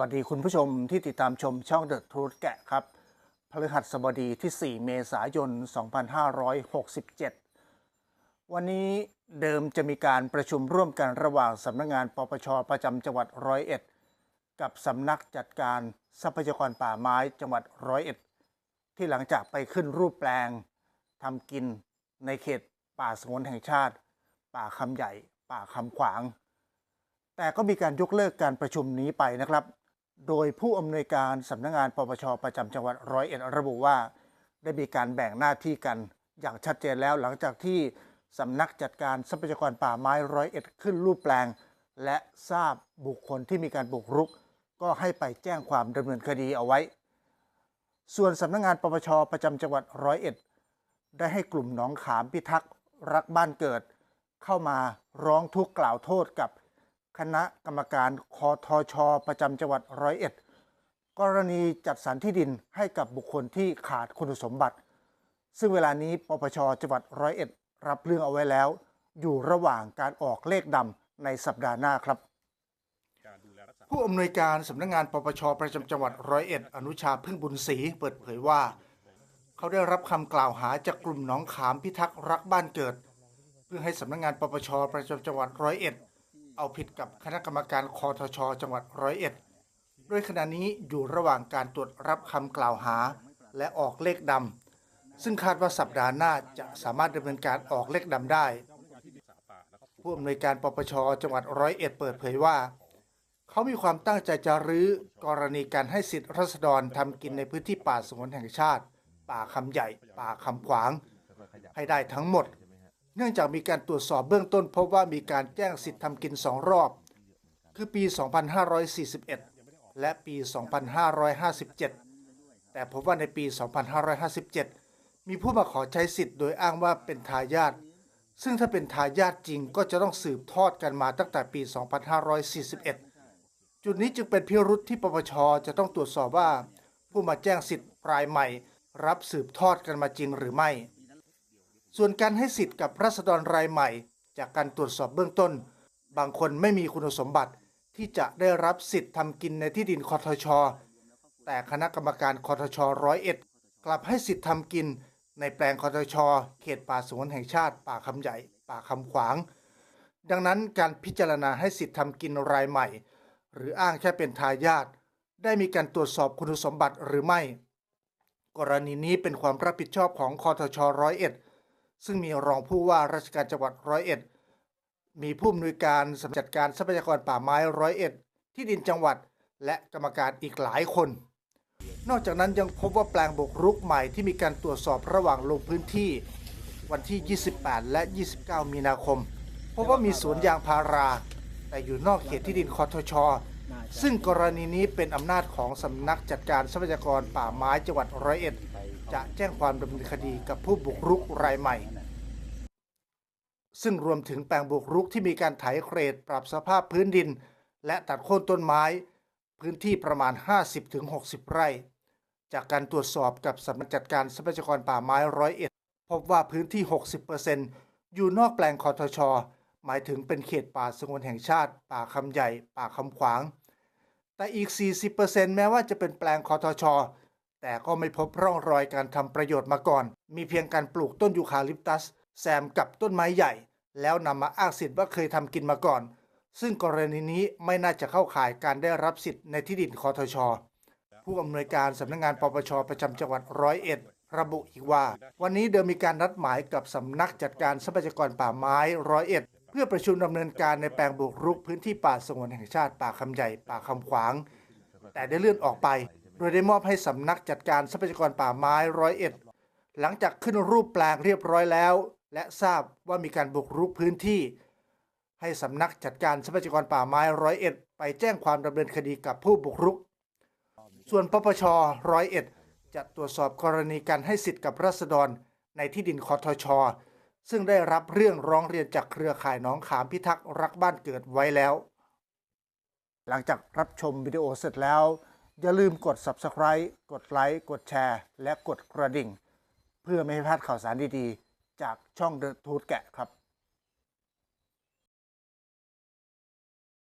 วัสดีคุณผู้ชมที่ติดตามชมช่อง The Truth แกะครับพฤหัสบดีที่ 4 เมษายน 2567 วันนี้เดิมจะมีการประชุมร่วมกันระหว่างสำนักงงานปปชประจำจังหวัดร้อยเอ็ด กับสำนักจัดการทรัพยากรป่าไม้จังหวัดร้อยเอ็ด ที่หลังจากไปขึ้นรูปแปลงทำกินในเขตป่าสงวนแห่งชาติ ป่าคำใหญ่ ป่าคำขวางแต่ก็มีการยกเลิกการประชุมนี้ไปนะครับ โดยผู้อำนวยการสำนักงานปปชประจำจังหวัดร้อยเอ็ดระบุว่า ได้มีการแบ่งหน้าที่กันอย่างชัดเจนแล้วหลังจากที่สำนักจัดการทรัพยากรป่าไม้ร้อยเอ็ดขึ้นรูปแปลง และทราบบุคคลที่มีการบุกรุก ก็ให้ไปแจ้งความดำเนินคดีเอาไว้ ส่วนสำนักงานปปชประจำจังหวัดร้อยเอ็ดได้ให้กลุ่มหนองขามพิทักษ์รักบ้านเกิด เข้ามาร้องทุกข์กล่าวโทษกับ คณะกรรมการคอทชประจำจังหวัดร้อยเอ็ดกรณีจัดสรรที่ดินให้กับบุคคลที่ขาดคุณสมบัติ ซึ่งเวลานี้ปปชจังหวัดร้อยเอ็ดรับเรื่องเอาไว้แล้ว อยู่ระหว่างการออกเลขดำในสัปดาห์หน้าครับ ผู้อำนวยการสำนักงานปปชประจำจังหวัดร้อยเอ็ดอนุชาพึ่งบุญศรีเปิดเผยว่า เขาได้รับคำกล่าวหาจากกลุ่มหนองขามพิทักษ์รักบ้านเกิด เพื่อให้สำนักงานปปชประจำจังหวัดร้อยเอ็ด เอาผิดกับคณะกรรมการคอทช จังหวัดร้อยเอ็ดโดยขณะนี้อยู่ระหว่างการตรวจรับคำกล่าวหา และออกเลขดำซึ่งคาดว่าสัปดาห์หน้าจะสามารถดำเนินการออกเลขดำได้ผู้อำนวยการปปช จังหวัดร้อยเอ็ดเปิดเผยว่า เขามีความตั้งใจจะรื้อกรณีการให้สิทธิรัษฎรทำกินในพื้นที่ป่าสงวนแห่งชาติ ป่าคำใหญ่ ป่าคำขวาง ให้ได้ทั้งหมด เนื่องจากมีการตรวจสอบเบื้องต้นพบว่ามีการแจ้งสิทธิทำกินสองรอบ คือปี 2541 และปี 2557 แต่พบว่าในปี 2557 มีผู้มาขอใช้สิทธิ์โดยอ้างว่าเป็นทายาทซึ่งถ้าเป็นทายาทจริงก็จะต้องสืบทอดกันมาตั้งแต่ปี 2541 จุดนี้จึงเป็นพิรุษที่ปปชจะต้องตรวจสอบว่า ผู้มาแจ้งสิทธิ์รายใหม่ รับสืบทอดกันมาจริงหรือไม่ ส่วนการให้สิทธิ์กับรัษฎรรายใหม่ จากการตรวจสอบเบื้องต้น บางคนไม่มีคุณสมบัติที่จะได้รับสิทธิ์ทำกินในที่ดินคอทช แต่คณะกรรมการคอทชร้อยเอ็ดกลับให้สิทธิ์ทำกิน ในแปลงคอทช เขตป่าสงวนแห่งชาติ ป่าคำใหญ่ ป่าคำขวาง ดังนั้นการพิจารณาให้สิทธิ์ทำกินรายใหม่ หรืออ้างแค่เป็นทายาทได้มีการตรวจสอบคุณสมบัติหรือไม่ กรณีนี้เป็นความรับผิดชอบของคอทชร้อยเอ็ด ซึ่งมีรองผู้ว่าราชการจังหวัดร้อยเอ็ด มีผู้อำนวยการสำนักจัดการทรัพยากรป่าไม้ร้อยเอ็ด ที่ดินจังหวัด และกรรมการอีกหลายคน นอกจากนั้นยังพบว่าแปลงบุกรุกใหม่ที่มีการตรวจสอบระหว่างลงพื้นที่ วันที่ 28 และ 29 มีนาคม พบว่ามีสวนยางพารา แต่อยู่นอกเขตที่ดินคอทช ซึ่งกรณีนี้เป็นอำนาจของสำนักจัดการทรัพยากรป่าไม้จังหวัดร้อยเอ็ด จะแจ้งความดำเนินคดีกับผู้บุกรุกรายใหม่ ซึ่งรวมถึงแปลงบุกรุกที่มีการไถเกรดปรับสภาพพื้นดิน และตัดโค่นต้นไม้ พื้นที่ประมาณ 50-60 ไร่ จากการตรวจสอบกับสำนักจัดการทรัพยากรป่าไม้ร้อยเอ็ดพบว่าพื้นที่ 60%อยู่นอกแปลงคอทช หมายถึงเป็นเขตป่าสงวนแห่งชาติ ป่าคำใหญ่ ป่าคำขวาง แต่อีก 40%แม้ว่าจะเป็นแปลงคอทช แต่ก็ไม่พบร่องรอยการทำประโยชน์มาก่อน มีเพียงการปลูกต้นยูคาลิปตัส แซมกับต้นไม้ใหญ่ แล้วนำมาอ้างสิทธิ์ว่าเคยทำกินมาก่อน ซึ่งกรณีนี้ไม่น่าจะเข้าข่ายการได้รับสิทธิ์ในที่ดินคอทช ผู้อำนวยการสำนักงานปปชประจำจังหวัดร้อยเอ็ดระบุอีกว่า วันนี้เดิมมีการนัดหมายกับสำนักจัดการทรัพยากรป่าไม้ร้อยเอ็ดเพื่อประชุมดำเนินการในแปลงบุกรุกพื้นที่ป่าสงวนแห่งชาติป่าคำใหญ่ป่าคำขวาง แต่ได้เลื่อนออกไป โดยได้มอบให้สำนักจัดการทรัพยากรป่าไม้ร้อยเอ็ดหลังจากขึ้นรูปแปลงเรียบร้อยแล้ว และทราบว่ามีการบุกรุกพื้นที่ ให้สำนักจัดการทรัพยากรป่าไม้ร้อยเอ็ดไปแจ้งความดำเนินคดีกับผู้บุกรุก ส่วนปปชร้อยเอ็ดจะตรวจสอบกรณีการให้สิทธิ์กับรัษฎรในที่ดินคอทช ซึ่งได้รับเรื่องร้องเรียนจากเครือข่ายน้องขามพิทักษ์รักบ้านเกิดไว้แล้ว หลังจากรับชมวิดีโอเสร็จแล้ว อย่าลืมกด Subscribe กดไลค์ กดแชร์ และกดกระดิ่ง เพื่อไม่ให้พลาดข่าวสารดีๆ จากช่อง The Tooth แกะครับ